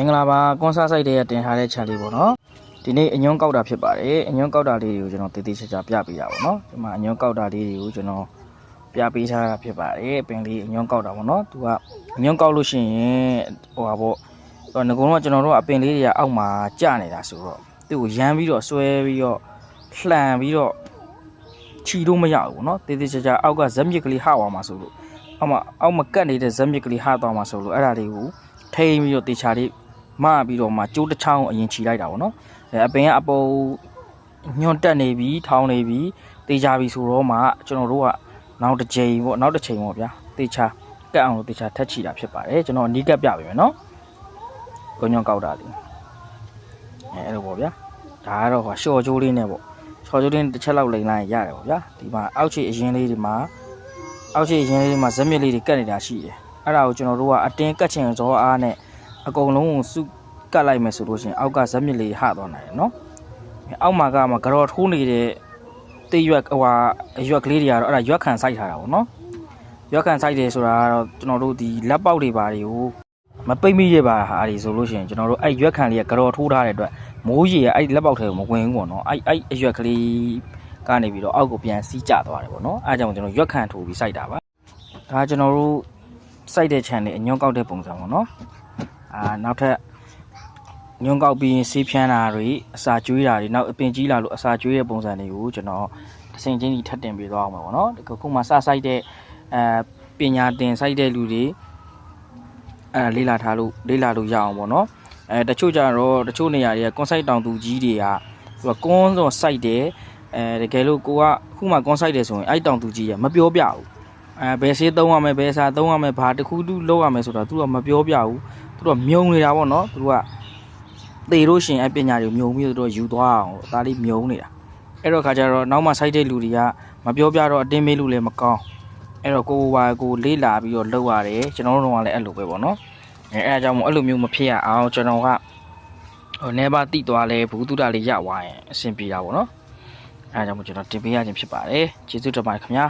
င်္ဂလာပါကွန်ဆာဆိုင်တွေကတင်ထားတဲ့ချက်လေးပေါ့နော်ဒီနေ့အညွန်းကောက်တာဖြစ်ပါတယ်အညွန်းကောက်တာလေးတွေကိုကျွန်တော်တည်တည်ချာချာပြပေးတာပေါ့နော်ဒီမှာအညွန်းကောက်တာလေးတွေကိုကျွန်တော်ပြပေးထားတာဖြစ်ပါတယ်ပင်လေးအညွန်းကောက်တာပေါ့နော်သူကအညွန်းကောက်လို့ရှိရင်ဟိုပါပေါ့ဟိုငကုံတော့ကျွန်တော်တို့ကအပင်လေးတွေကအောက်မှာကျနေတာဆိုတော့သူ့ကိုရမ်းပြီးတော့ဆွဲပြီးတော့လှန်ပြီးတော့ခြီလို့မရဘူးပေါ့နော်တည်တည်ချာချာအောက်ကဇက်မြစ်ကလေးဟသွားမှာဆိုလို့အောက်မှာအောက်မှာကတ်နေတဲ့ဇက်မြစ်ကလေးဟသွားမှာဆိုလို့အဲ့ဒါလေးကိုထိမ့်ပြီးတော့တေချာလေး မပြီးတော့မှကျိုးတစ်ချောင်းအရင်ခြိလိုက်တာပေါ့နော်အဲအပင်ကအပေါ်ညွန့်တက်နေပြီထောင်းနေပြီတေချာပြီဆိုတော့မှကျွန်တော်တို့ကနောက်တစ်ချိန်ပေါ့နောက်တစ်ချိန်ပေါ့ဗျာတေချာကတ်အောင်လို့တေချာထက်ချီတာဖြစ်ပါတယ်ကျွန်တော်အနီးကပ်ပြပေးမယ်နော်ကိုညွန့်ကောက်တာလေးအဲအဲ့လိုပေါ့ဗျာဒါကတော့ဟောရှော့ကျိုးလေးနဲ့ပေါ့ရှော့ကျိုးလေးတစ်ချက်လောက်လိန်လိုက်ရတယ်ပေါ့ဗျာဒီမှာအောက်ခြေအရင်လေးဒီမှာအောက်ခြေအရင်လေးဒီမှာဇက်မြစ်လေးတွေကတ်နေတာရှိတယ်အဲ့ဒါကိုကျွန်တော်တို့ကအတင်းကတ်ချင်ဇောအားနဲ့ အကုန်လုံးကိုစုကတ်လိုက်မယ်ဆိုလို့ရှိရင်အောက်ကဇက်မြစ်လေးဟသွားနိုင်တယ်နော်အောက်မှာကမှကြော်ထိုးနေတဲ့တေးရွက်ဟိုဟာအရွက်ကလေးတွေကတော့အဲ့ဒါရွက်ခံစိုက်ထားတာပေါ့နော်ရွက်ခံစိုက်တယ်ဆိုတာကတော့ကျွန်တော်တို့ဒီလက်ပေါက်တွေပါတွေကိုမပိတ်မိရပါဟာဒီဆိုလို့ရှိရင်ကျွန်တော်တို့အဲ့ရွက်ခံလေးကကြော်ထိုးထားတဲ့အတွက်မိုးရေကအဲ့လက်ပေါက်ထဲကိုမဝင်ဘူးပေါ့နော်အဲ့အဲ့အရွက်ကလေးကနေပြီးတော့အောက်ကိုပြန်စီးကျသွားတယ်ပေါ့နော်အဲ့ဒါကြောင့်ကျွန်တော်ရွက်ခံထိုးပြီးစိုက်တာပါဒါကျွန်တော်တို့စိုက်တဲ့ channel အညွန့်ကောက်တဲ့ပုံစံပေါ့နော် အာနောက်ထပ်ညွန့်ကောက်ပြီးရင်ဆေးဖြန်းတာတွေအစာကျွေးတာတွေနောက်အပင်ကြီးလာလို့အစာကျွေးတဲ့ပုံစံတွေကိုကျွန်တော်တစ်စင်ချင်းကြီးထပ်တင်ပေးသွားအောင်ပါပေါ့နော်ဒီခုမှစစိုက်တဲ့အဲပညာတင်စိုက်တဲ့လူတွေအဲလေးလာထားလို့လေးလာလို့ရအောင်ပေါ့နော်အဲတချို့ကြတော့တချို့နေရာတွေကကွန်ဆိုင်တောင်သူကြီးတွေကသူကကွန်းစောစိုက်တယ်အဲတကယ်လို့ကိုကခုမှကွန်ဆိုင်တယ်ဆိုရင်အဲ့တောင်သူကြီးကမပြောပြဘူး အဲဘယ်ဆေးသုံးရမယ်ဘယ်စာသုံးရမယ်ဘာတစ်ခုတူလုပ်ရမယ်ဆိုတာသူကမပြောပြဘူးသူကမြုံနေတာပေါ့နော်သူကသေလို့ရှရင်အပညာတွေမြုံပြီးတော့သူတို့ယူသွားအောင်အသားလေးမြုံနေတာအဲ့တော့ခါကျတော့နောက်မှစိုက်တဲ့လူတွေကမပြောပြတော့အတင်းမေးလို့လည်းမကောင်းအဲ့တော့ကိုယ်ပါကိုယ်လေးလာပြီးတော့လုပ်ရတယ်ကျွန်တော်တို့ကလည်းအဲ့လိုပဲပေါ့နော်အဲအဲ့အကြောင်းမို့အဲ့လိုမျိုးမဖြစ်ရအောင်ကျွန်တော်ကဟိုနေပါတိသွားလဲဘူးတုဒလေးရသွားရင်အဆင်ပြေတာပေါ့နော်အဲအကြောင်းမို့ကျွန်တော်တင်ပေးရခြင်းဖြစ်ပါတယ်ကျေးဇူးတင်ပါတယ်ခင်ဗျာ